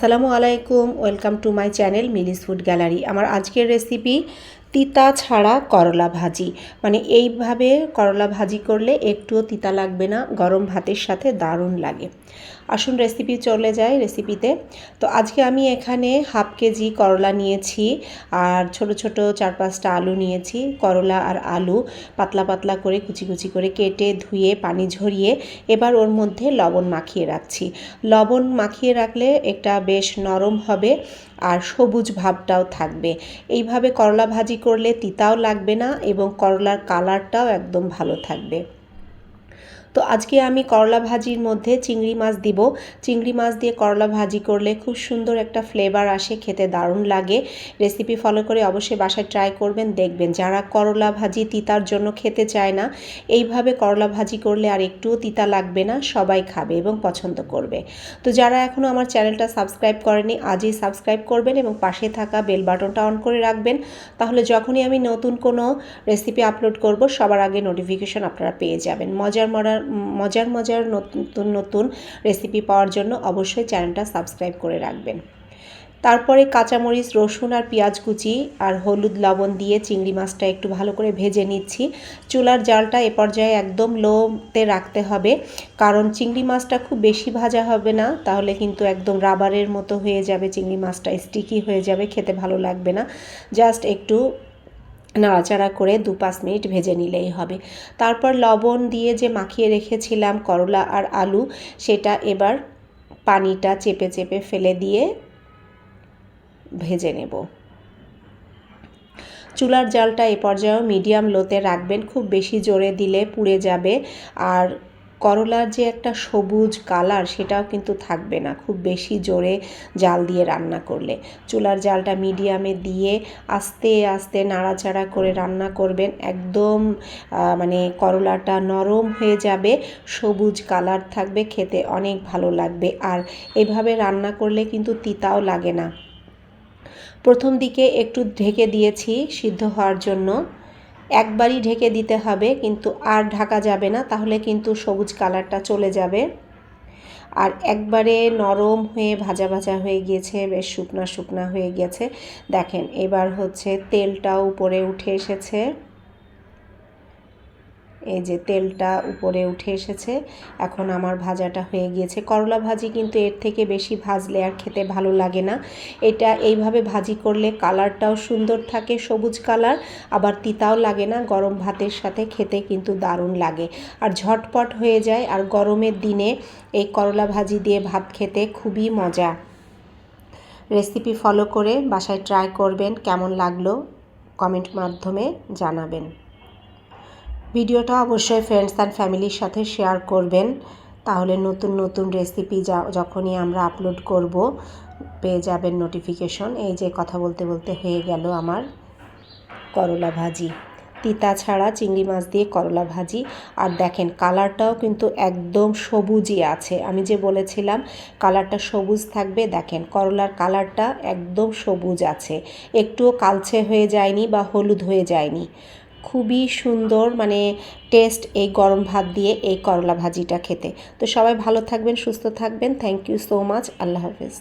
আসসালামু আলাইকুম welcome to my channel Mili's food gallery. আমার আজকের রেসিপি তিতা ছাড়া করলা ভাজি। মানে এইভাবে করলা ভাজি করলে একটুও তিতা লাগবে না, গরম ভাতের সাথে দারুণ লাগে। আসুন রেসিপি চলে যায় রেসিপিতে তো। আজকে আমি এখানে হাফ কেজি করলা নিয়েছি, আর ছোট ছোট চার পাঁচটা আলু নিয়েছি, করলা আর আলু পাতলা পাতলা করে কুচি কুচি করে কেটে ধুয়ে পানি ঝরিয়ে এবার ওর মধ্যে লবণ মাখিয়ে রাখছি। লবণ মাখিয়ে রাখলে এটা বেশ নরম হবে আর সবুজ ভাবটাও থাকবে। এইভাবে করলা ভাজি করলে তিতাও লাগবে না এবং করলার কালারটাও একদম ভালো থাকবে। তো আজকে আমি করলা ভাজির মধ্যে চিংড়ি মাছ দিব। চিংড়ি মাছ দিয়ে করলা ভাজি করলে খুব সুন্দর একটা ফ্লেভার আসে, খেতে দারুণ লাগে। রেসিপি ফলো করে অবশ্যই বাসায় ট্রাই করবেন, দেখবেন। যারা করলা ভাজি তিতার জন্য খেতে চায় না, এইভাবে করলা ভাজি করলে আর একটুও তিতা লাগবে না, সবাই খাবে এবং পছন্দ করবে। তো যারা এখনও আমার চ্যানেলটা সাবস্ক্রাইব করেনি, আজই সাবস্ক্রাইব করবেন এবং পাশে থাকা বেল বাটনটা অন করে রাখবেন। তাহলে যখনই আমি নতুন কোনো রেসিপি আপলোড করব, সবার আগে নোটিফিকেশন আপনারা পেয়ে যাবেন। মজার মজার মজার মজার নতুন নতুন রেসিপি পাওয়ার জন্য অবশ্যই চ্যানেলটা সাবস্ক্রাইব করে রাখবেন। তারপরে কাঁচামরিচ, রসুন আর পেঁয়াজ কুচি আর হলুদ লবণ দিয়ে চিংড়ি মাছটা একটু ভালো করে ভেজে নিচ্ছি। চুলার জালটা এ পর্যায়ে একদম লোতে রাখতে হবে। কারণ চিংড়ি মাছটা খুব বেশি ভাজা হবে না, তাহলে কিন্তু একদম রাবারের মতো হয়ে যাবে, চিংড়ি মাছটা স্টিকি হয়ে যাবে, খেতে ভালো লাগবে না। জাস্ট একটু নাড়াচাড়া করে দু পাঁচ মিনিট ভেজে নিলেই হবে। তারপর লবণ দিয়ে যে মাখিয়ে রেখেছিলাম করলা আর আলু, সেটা এবার পানিটা চেপে চেপে ফেলে দিয়ে ভেজে নেব। চুলার জালটা এ পর্যায়েও মিডিয়াম লোতে রাখবেন। খুব বেশি জোরে দিলে পুড়ে যাবে। আর করলার যে একটা সবুজ কালার সেটাও কিন্তু থাকবে না। খুব বেশি জোরে জাল দিয়ে রান্না করলে। চুলার জালটা মিডিয়ামে দিয়ে আস্তে আস্তে নাড়াচাড়া করে রান্না করবেন। একদম মানে করলাটা নরম হয়ে যাবে, সবুজ কালার থাকবে, খেতে অনেক ভালো লাগবে। আর এভাবে রান্না করলে কিন্তু তিতাও লাগে না। প্রথম দিকে একটু ঢেকে দিয়েছি সিদ্ধ হওয়ার জন্য। একবারই ঢেকে দিতে হবে, কিন্তু আর ঢাকা যাবে না, তাহলে কিন্তু সবুজ কালারটা চলে যাবে। আর একবারে নরম হয়ে ভাজা ভাজা হয়ে গিয়েছে, বেশ শুকনা শুকনা হয়ে গেছে দেখেন, এবার হচ্ছে তেলটাও উপরে উঠে এসেছে। এই যে তেলটা উপরে উঠে এসেছে, এখন আমার ভাজাটা হয়ে গিয়েছে। করলা ভাজি কিন্তু এর থেকে বেশি ভাজলে আর খেতে ভালো লাগে না। এটা এইভাবে ভাজি করলে কালারটাও সুন্দর থাকে, সবুজ কালার, আবার তিতাও লাগে না। গরম ভাতের সাথে খেতে কিন্তু দারুণ লাগে। আর ঝটপট হয়ে যায়, আর গরমের দিনে এই করলা ভাজি দিয়ে ভাত খেতে খুবই মজা। রেসিপি ফলো করে বাসায় ট্রাই করবেন, কেমন লাগল কমেন্ট মাধ্যমে জানাবেন। ভিডিওটা অবশ্যই ফ্রেন্ডস অ্যান্ড ফ্যামিলির সাথে শেয়ার করবেন। তাহলে নতুন নতুন রেসিপি যা, যখনই আমরা আপলোড করব, পেয়ে যাবেন নোটিফিকেশন এই যে কথা বলতে বলতে হয়ে গেল আমার করলা ভাজি। তিতা ছাড়া চিংড়ি মাছ দিয়ে করলা ভাজি। আর দেখেন কালারটাও কিন্তু একদম সবুজই আছে। আমি যে বলেছিলাম কালারটা সবুজ থাকবে, দেখেন, করলার কালারটা একদম সবুজ আছে। একটুও কালছে হয়ে যায়নি বা হলুদ হয়ে যায়নি। খুবই সুন্দর মানে টেস্ট এই গরম ভাত দিয়ে এই করলা ভাজিটা খেতে। তো সবাই ভালো থাকবেন, সুস্থ থাকবেন। থ্যাংক ইউ সো মাচ আল্লাহ হাফেজ।